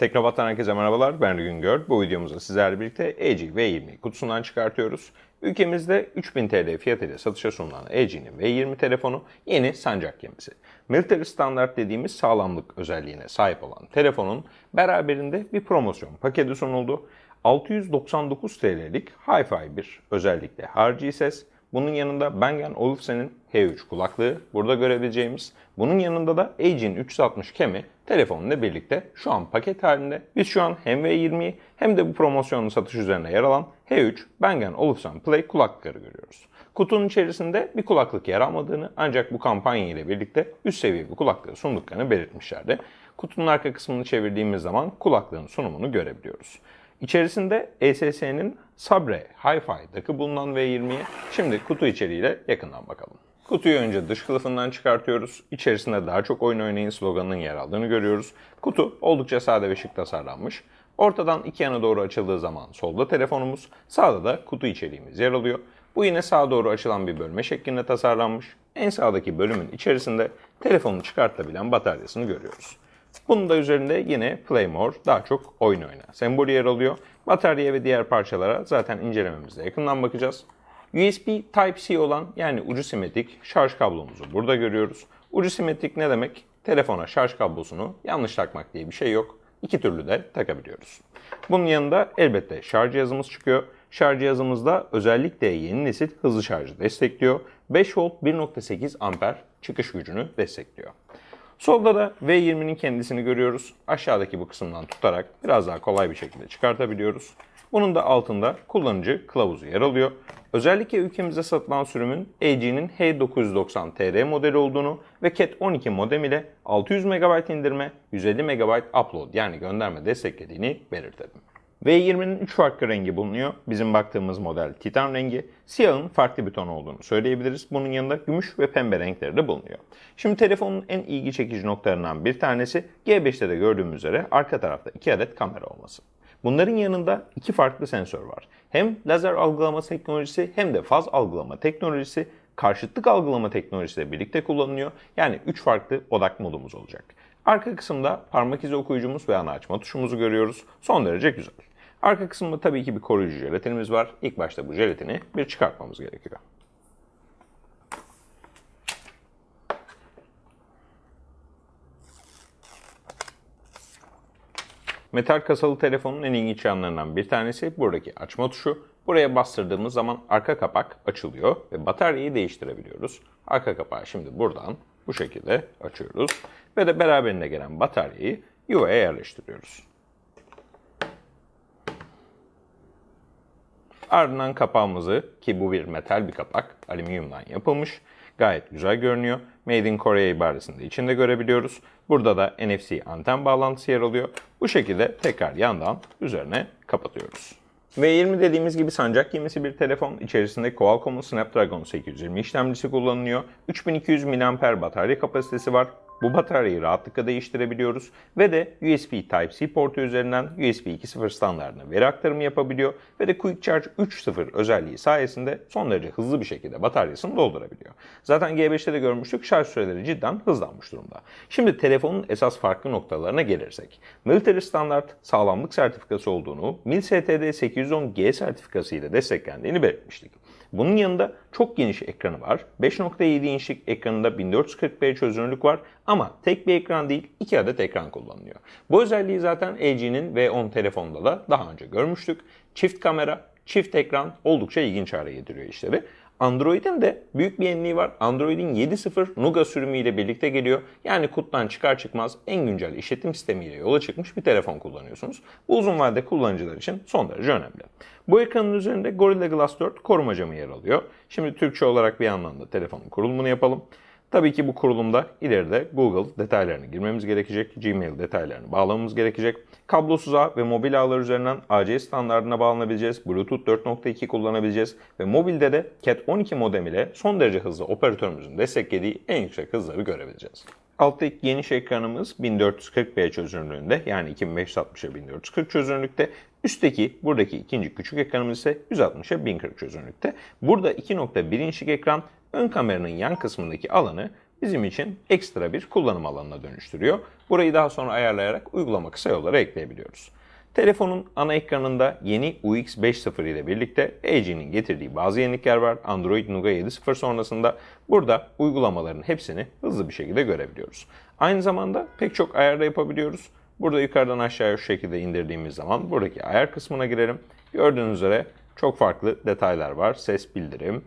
Teknobat'tan herkese merhabalar. Ben Rügün Gör. Bu videomuzda sizlerle birlikte LG V20 kutusundan çıkartıyoruz. Ülkemizde 3000 TL fiyatıyla satışa sunulan LG'nin V20 telefonu yeni sancak gemisi. Military Standard dediğimiz sağlamlık özelliğine sahip olan telefonun beraberinde bir promosyon paketi sunuldu. 699 TL'lik Hi-Fi bir özellikle harici ses, bunun yanında Bang Olufsen'in H3 kulaklığı burada görebileceğimiz. Bunun yanında da Age'in 360 kemi telefonla birlikte şu an paket halinde. Biz şu an hem V20'yi hem de bu promosyonun satış üzerine yer alan H3 Bang Olufsen Play kulaklıkları görüyoruz. Kutunun içerisinde bir kulaklık yer almadığını ancak bu kampanya ile birlikte üst seviye bir kulaklığı sunduklarını belirtmişlerdi. Kutunun arka kısmını çevirdiğimiz zaman kulaklığın sunumunu görebiliyoruz. İçerisinde ESS'nin Sabre Hi-Fi takı bulunan V20'ye şimdi kutu içeriğiyle yakından bakalım. Kutuyu önce dış kılıfından çıkartıyoruz. İçerisinde daha çok oyun oynayın sloganının yer aldığını görüyoruz. Kutu oldukça sade ve şık tasarlanmış. Ortadan iki yana doğru açıldığı zaman solda telefonumuz, sağda da kutu içeriğimiz yer alıyor. Bu yine sağa doğru açılan bir bölme şeklinde tasarlanmış. En sağdaki bölümün içerisinde telefonu çıkartabilen bataryasını görüyoruz. Bunun da üzerinde yine Play More, daha çok oyun oyna sembolü yer alıyor. Batarya ve diğer parçalara zaten incelememizde yakından bakacağız. USB Type-C olan yani ucu simetrik şarj kablomuzu burada görüyoruz. Ucu simetrik ne demek? Telefona şarj kablosunu yanlış takmak diye bir şey yok. İki türlü de takabiliyoruz. Bunun yanında elbette şarj cihazımız çıkıyor. Şarj cihazımızda özellikle yeni nesil hızlı şarjı destekliyor. 5 volt 1.8 amper çıkış gücünü destekliyor. Solda da V20'nin kendisini görüyoruz. Aşağıdaki bu kısımdan tutarak biraz daha kolay bir şekilde çıkartabiliyoruz. Bunun da altında kullanıcı kılavuzu yer alıyor. Özellikle ülkemizde satılan sürümün LG'nin H990TR modeli olduğunu ve Cat 12 modem ile 600 MB indirme, 150 MB upload yani gönderme desteklediğini belirtelim. V20'nin 3 farklı rengi bulunuyor. Bizim baktığımız model titan rengi. Siyahın farklı bir ton olduğunu söyleyebiliriz. Bunun yanında gümüş ve pembe renkleri de bulunuyor. Şimdi telefonun en ilgi çekici noktalarından bir tanesi G5'te de gördüğümüz üzere arka tarafta 2 adet kamera olması. Bunların yanında iki farklı sensör var. Hem lazer algılama teknolojisi hem de faz algılama teknolojisi karşıtlık algılama teknolojisiyle birlikte kullanılıyor. Yani 3 farklı odak modumuz olacak. Arka kısımda parmak izi okuyucumuz ve ana açma tuşumuzu görüyoruz. Son derece güzel. Arka kısımda tabii ki bir koruyucu jelatinimiz var. İlk başta bu jelatini bir çıkartmamız gerekiyor. Metal kasalı telefonun en ilginç yanlarından bir tanesi buradaki açma tuşu. Buraya bastırdığımız zaman arka kapak açılıyor ve bataryayı değiştirebiliyoruz. Arka kapağı şimdi buradan bu şekilde açıyoruz ve de beraberinde gelen bataryayı yuvaya yerleştiriyoruz. Ardından kapağımızı ki bu bir metal bir kapak, alüminyumdan yapılmış. Gayet güzel görünüyor. Made in Korea ibaresini de içinde görebiliyoruz. Burada da NFC anten bağlantısı yer alıyor. Bu şekilde tekrar yandan üzerine kapatıyoruz. V20 dediğimiz gibi sancak gemisi bir telefon. İçerisinde Qualcomm'un Snapdragon 820 işlemcisi kullanılıyor. 3200 mAh batarya kapasitesi var. Bu bataryayı rahatlıkla değiştirebiliyoruz ve de USB Type-C portu üzerinden USB 2.0 standartına veri aktarımı yapabiliyor ve de Quick Charge 3.0 özelliği sayesinde son derece hızlı bir şekilde bataryasını doldurabiliyor. Zaten G5'te de görmüştük şarj süreleri cidden hızlanmış durumda. Şimdi telefonun esas farklı noktalarına gelirsek. Military Standard sağlamlık sertifikası olduğunu, MIL-STD 810G sertifikası ile desteklendiğini belirtmiştik. Bunun yanında çok geniş ekranı var. 5.7 inçlik ekranında 1440p çözünürlük var ama tek bir ekran değil iki adet ekran kullanılıyor. Bu özelliği zaten LG'nin V10 telefonunda da daha önce görmüştük. Çift kamera, çift ekran oldukça ilginç hale getiriyor işleri. Android'in de büyük bir yeniliği var. Android'in 7.0 Nougat sürümüyle birlikte geliyor. Yani kutudan çıkar çıkmaz en güncel işletim sistemiyle yola çıkmış bir telefon kullanıyorsunuz. Bu uzun vadede kullanıcılar için son derece önemli. Bu ekranın üzerinde Gorilla Glass 4 koruma camı yer alıyor. Şimdi Türkçe olarak bir yandan da telefonun kurulumunu yapalım. Tabii ki bu kurulumda ileride Google detaylarını girmemiz gerekecek, Gmail detaylarını bağlamamız gerekecek. Kablosuz ağ ve mobil ağlar üzerinden AC standartına bağlanabileceğiz, Bluetooth 4.2 kullanabileceğiz ve mobilde de Cat 12 modem ile son derece hızlı operatörümüzün desteklediği en yüksek hızları görebileceğiz. Alttaki geniş ekranımız 1440p çözünürlüğünde yani 2560'a 1440 çözünürlükte. Üstteki buradaki ikinci küçük ekranımız ise 160'a 1040 çözünürlükte. Burada 2.1 inçlik ekran ön kameranın yan kısmındaki alanı bizim için ekstra bir kullanım alanına dönüştürüyor. Burayı daha sonra ayarlayarak uygulama kısa yolları ekleyebiliyoruz. Telefonun ana ekranında yeni UX 5.0 ile birlikte LG'nin getirdiği bazı yenilikler var. Android Nougat 7.0 sonrasında burada uygulamaların hepsini hızlı bir şekilde görebiliyoruz. Aynı zamanda pek çok ayar da yapabiliyoruz. Burada yukarıdan aşağıya şu şekilde indirdiğimiz zaman buradaki ayar kısmına girelim. Gördüğünüz üzere çok farklı detaylar var. Ses bildirim,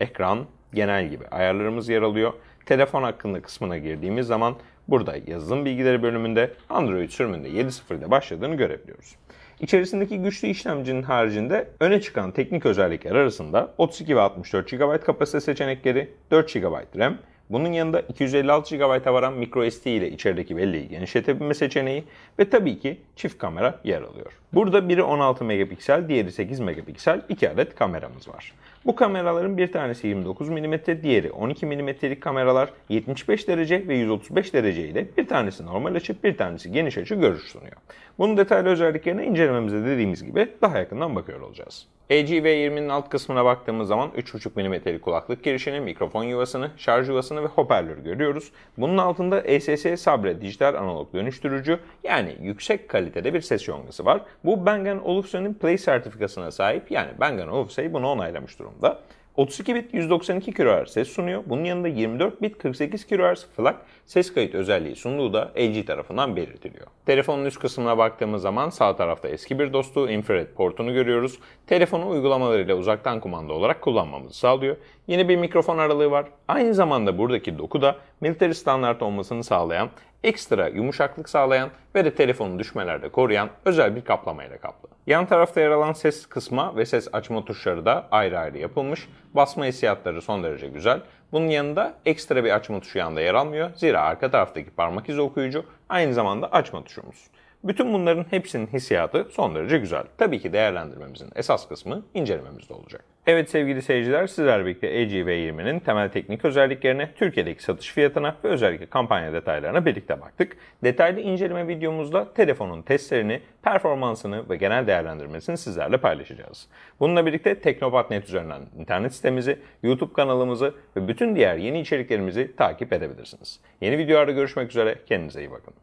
ekran, genel gibi ayarlarımız yer alıyor. Telefon hakkında kısmına girdiğimiz zaman burada yazılım bilgileri bölümünde Android sürümünde 7.0 ile başladığını görebiliyoruz. İçerisindeki güçlü işlemcinin haricinde öne çıkan teknik özellikler arasında 32 ve 64 GB kapasite seçenekleri, 4 GB RAM, bunun yanında 256 GB'a varan microSD ile içerideki belleği genişletebilme seçeneği ve tabii ki çift kamera yer alıyor. Burada biri 16 megapiksel, diğeri 8 megapiksel iki adet kameramız var. Bu kameraların bir tanesi 29 mm, diğeri 12 mm'lik kameralar 75 derece ve 135 derece ile bir tanesi normal açı, bir tanesi geniş açı görüş sunuyor. Bunun detaylı özelliklerine incelememizde dediğimiz gibi daha yakından bakıyor olacağız. LG V20'nin alt kısmına baktığımız zaman 3.5 mm'lik kulaklık girişini, mikrofon yuvasını, şarj yuvasını ve hoparlörü görüyoruz. Bunun altında ESS Sabre dijital analog dönüştürücü yani yüksek kalitede bir ses yongası var. Bu Bang Olufsen'in Play sertifikasına sahip yani Bang Olufsen bunu onaylamış durumda. 32 bit 192 kHz ses sunuyor. Bunun yanında 24 bit 48 kHz FLAC ses kayıt özelliği sunduğu da LG tarafından belirtiliyor. Telefonun üst kısmına baktığımız zaman sağ tarafta eski bir dostu infrared portunu görüyoruz. Telefonu uygulamalarıyla uzaktan kumanda olarak kullanmamızı sağlıyor. Yeni bir mikrofon aralığı var. Aynı zamanda buradaki doku da military standart olmasını sağlayan, ekstra yumuşaklık sağlayan ve de telefonu düşmelerde koruyan özel bir kaplamayla kaplı. Yan tarafta yer alan ses kısma ve ses açma tuşları da ayrı ayrı yapılmış. Basma hissiyatları son derece güzel. Bunun yanında ekstra bir açma tuşu yanında yer almıyor. Zira arka taraftaki parmak izi okuyucu aynı zamanda açma tuşumuz. Bütün bunların hepsinin hissiyatı son derece güzel. Tabii ki değerlendirmemizin esas kısmı incelememizde olacak. Evet sevgili seyirciler sizlerle birlikte LG V20'nin temel teknik özelliklerine, Türkiye'deki satış fiyatına ve özellikle kampanya detaylarına birlikte baktık. Detaylı inceleme videomuzda telefonun testlerini, performansını ve genel değerlendirmesini sizlerle paylaşacağız. Bununla birlikte Teknopat.net üzerinden internet sitemizi, YouTube kanalımızı ve bütün diğer yeni içeriklerimizi takip edebilirsiniz. Yeni videolarda görüşmek üzere, kendinize iyi bakın.